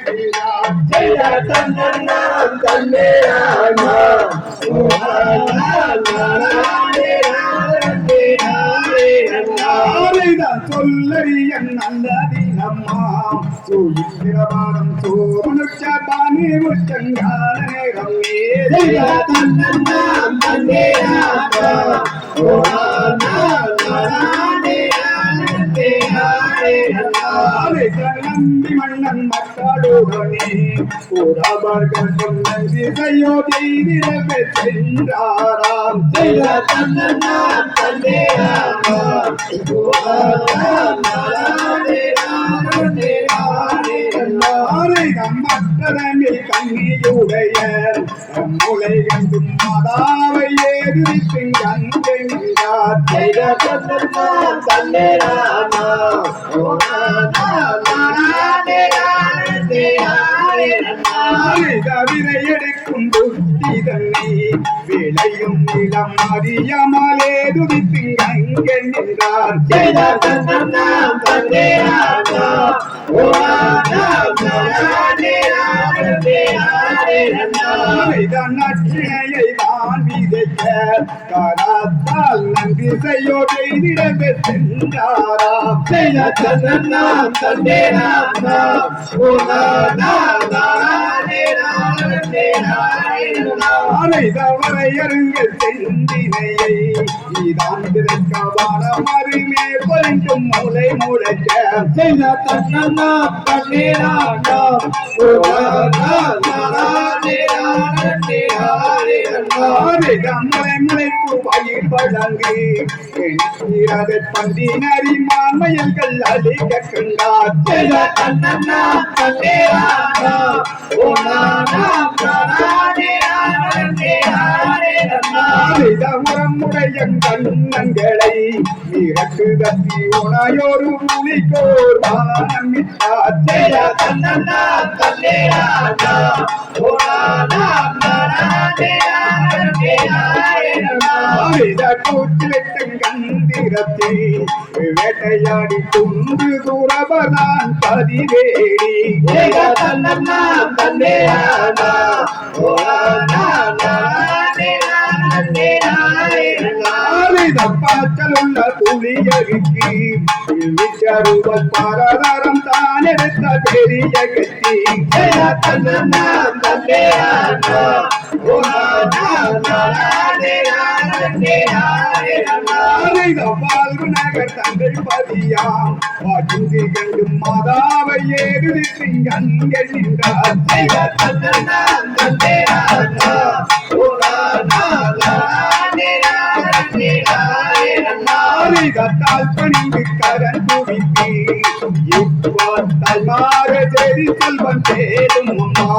வருகிறார் செய்த தன்னன்னாம் தன்னே ஆனா ஆரைதான் சொல்லறியன் நல்லதினம்மா சூயிரவாரம் சோமனுச்ச பானி முச்சங்கால நேரம் ஏறிய தன்னன்னாம் தன்னே நம்பி மன்னன் மக்களுடனே கூறாபார்கள் நன்றி செய்யோ செய்திடவே சென்றாராம் செய்த தன்னன்னாம் தன்னே மற்றதனில் கண்ணியுடைய முளை கண்டும் மாதாவை ஏறித்து கண்டென்றார் செய்த தன்னன்னாம் தன்னே தவிர எடுக்கும் புத்தி தன்னை விளையும் நிலம் அறியமாலே துதித்து அங்கே நின்றார் செய்த தன்னன்னாம் தன்னே விதைக்க கராத்தால் நன்றி செய்யோ செய்திடவே சென்றாராம் செய்த தன்னன்னாம் தன்னே அனைதவரை அருங்க செந்தினையை இதான் திறக்க வானம் அருமே மூளை முளைக்க செய்த தன்னன்னாம் தன்னே மலை முளைப்பு பயிர் அதை பண்டினரி அழிக்க கண்டார் செய்த முறைய கண்ணங்களை இறக்கு தத்தி உனையோரு புலிக்கோர் வானமிட்டார் செய்த தன்னன்னாம் தன்னே கந்திரத்தை வேட்டையாடி துண்டு துறவதான் பதிவேடி. உள்ள புலியருக்கு விச்சருவல் பரதரம் தான் எடுத்த பெரிய கட்டி நகர் தந்தை பதியாம் வாஜுதி கண்டு மாதாவை ஏறு சிங்கங்கள் நின்றார் கத்தால் பணிந்து கரண் குவித்து இப்பாத்தால் மாற செறி செல்வன் தேடும் அம்மா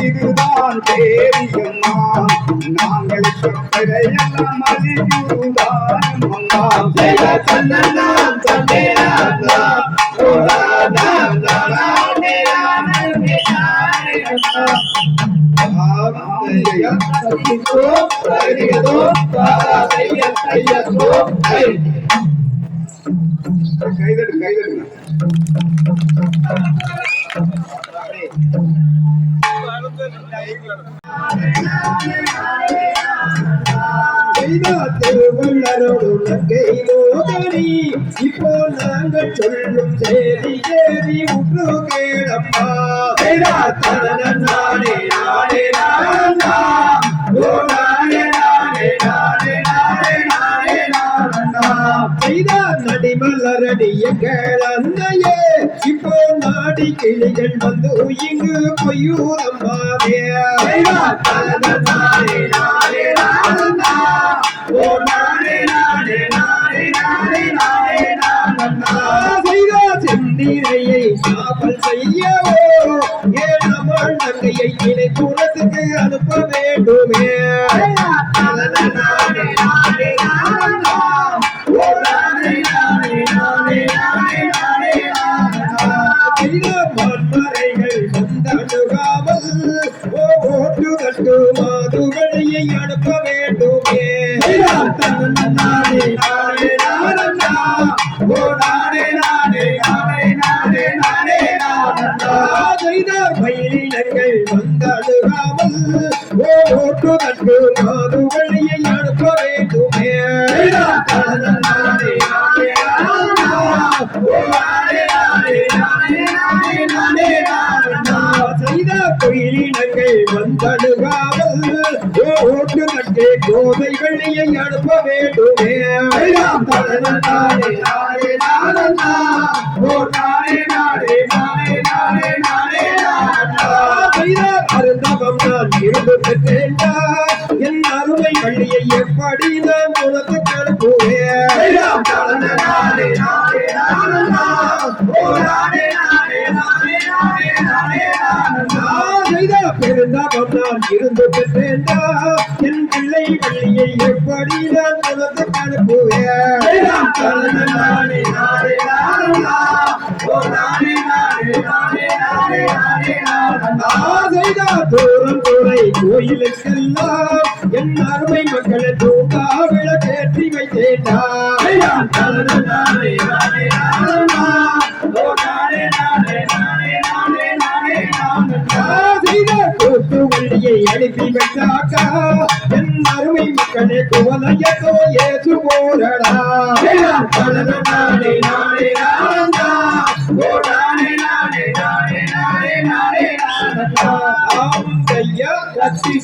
இதுதான் தேரியம்மா நாங்கள் சொற்களையெல்லாம் அழிவுதான் அம்மா தன்னன்னாம் தன்னே கைதடு கைதடுங்க இப்போ நாங்கள் சொல்லும் சேரி ஏறி உற்று கேளப்பா. நானே நானே நானே நானா. ஓ நானே நானே நானே நானே நானே நானா செய்த நடிமலரடிய கேளந்தையே. இப்போ நாடி கிளிகள் வந்து இங்கு பொய்யூரம்மாவே. சாப்பல் செய்யவோ ஏன் நம்மள் நங்கையை இணை தூரத்துக்கு அனுப்ப வேண்டுமே. நானே நானே நானா ஓ நானே நானே நானே நானே நானே. நானா செய்த மண்மறைகள் வந்தணுகாமல் ஓ ஓட்டு கட்டு மாதுகளையை அனுப்ப வேண்டுமே. நானே நட்பு மாது வழியை அனுப்ப வேண்டுமே. செய்த பயிரினங்கள் வந்தழுகாமல் ஓ ஓட்டு நட்பு கோதை வழியை அனுப்ப வேண்டுமே. அருந்தவம் நான் இருந்து பெற்றேன்டா வழியை எப்படி தாபம் நான் இருந்து பெற்றேன்டா. என் பிள்ளை வழியை எப்படி நான் உனக்கு அனுப்புவேன் நானே நானே நானண்ணா ஓ நானே நானே நானே நானே நானே நானண்ணா தூரம் துறை கோயிலுக்கெல்லாம் என் அருமை மக்களை தூங்கா விளக்கேற்றி வைத்தேன்டா. நானே நானே நானே நானே நானே நானே வழியை அனுப்பி வைத்தாக்கா என் அருமை மக்களே குவலையோ ஏற்று போரடா நானே நானே நானண்ணா ஓ நானே நானே நானே நானே நானே நானண்ணா ஐயா கத்தி